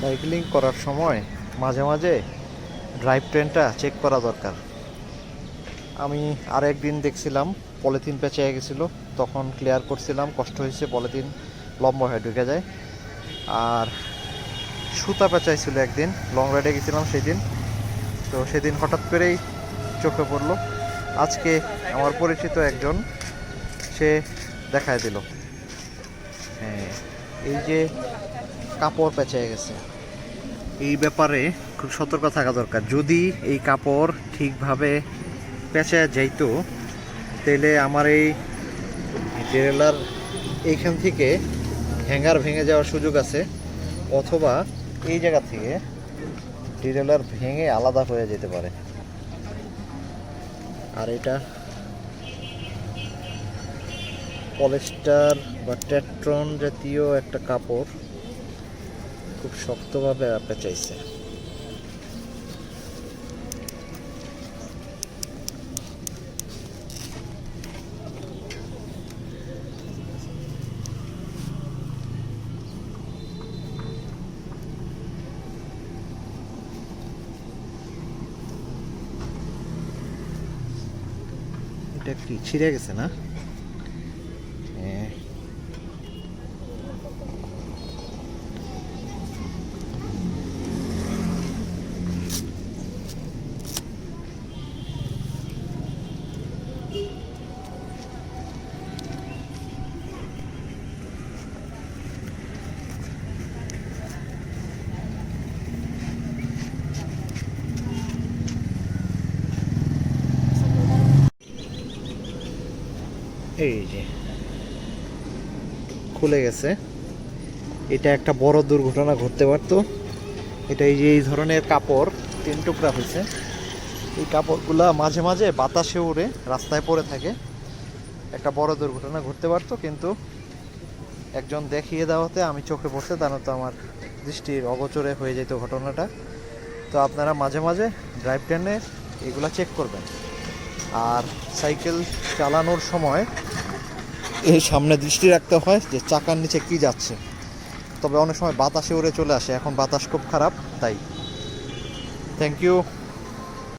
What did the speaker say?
Cycling করার সময় মাঝে মাঝে ড্রাইভ ট্রেনটা চেক করা দরকার। আমি আর একদিন দেখছিলাম, পলিথিন পেঁচে গেছিল। তখন ক্লিয়ার করছিলাম, কষ্ট হয়েছে, পলিথিন লম্বা হয়ে ঢুকে যায়। আর সুতা পেঁচাইছিল একদিন লং রাইডে গেছিলাম সেদিন। তো সেদিন হঠাৎ করেই চোখে পড়ল। আজকে আমার পরিচিত একজন, সে দেখায় দিল। হ্যাঁ এই যে কাপড় পেঁচে গেছে। এই ব্যাপারে খুব সতর্ক থাকা দরকার। যদি এই কাপড় ঠিকভাবে পেঁচে যাইতো, তাহলে আমার এই ট্রেলার এইখান থেকে হ্যাঙ্গার ভেঙে যাওয়ার সুযোগ আছে, অথবা এই জায়গা থেকে ট্রেলার ভেঙে আলাদা হয়ে যেতে পারে। আর এটা পলিস্টার বা টেট্রন জাতীয় একটা কাপড়। খুব শক্তভাবে চাইছে এটা কি ছিঁড়ে গেছে না? এই যে, খুলে গেছে। এটা একটা বড় দুর্ঘটনা ঘটতে পারতো। এটা এই যে, এই ধরনের কাপড়, তিন টুকরা হয়েছে। এই কাপড়গুলা মাঝে মাঝে বাতাসে উড়ে রাস্তায় পড়ে থাকে। একটা বড় দুর্ঘটনা ঘটতে পারতো, কিন্তু একজন দেখিয়ে দেওয়াতে আমি চোখে পড়তে তা তো আমার দৃষ্টির অগোচরে হয়ে যেত ঘটনাটা। তো আপনারা মাঝে মাঝে ড্রাইভ ট্রেনে এগুলা চেক করবেন। আর সাইকেল চালানোর সময় এই সামনে দৃষ্টি রাখতে হয় যে চাকার নিচে কি যাচ্ছে। তবে অনেক সময় বাতাসে উড়ে চলে আসে, এখন বাতাস খুব খারাপ, তাই। Thank you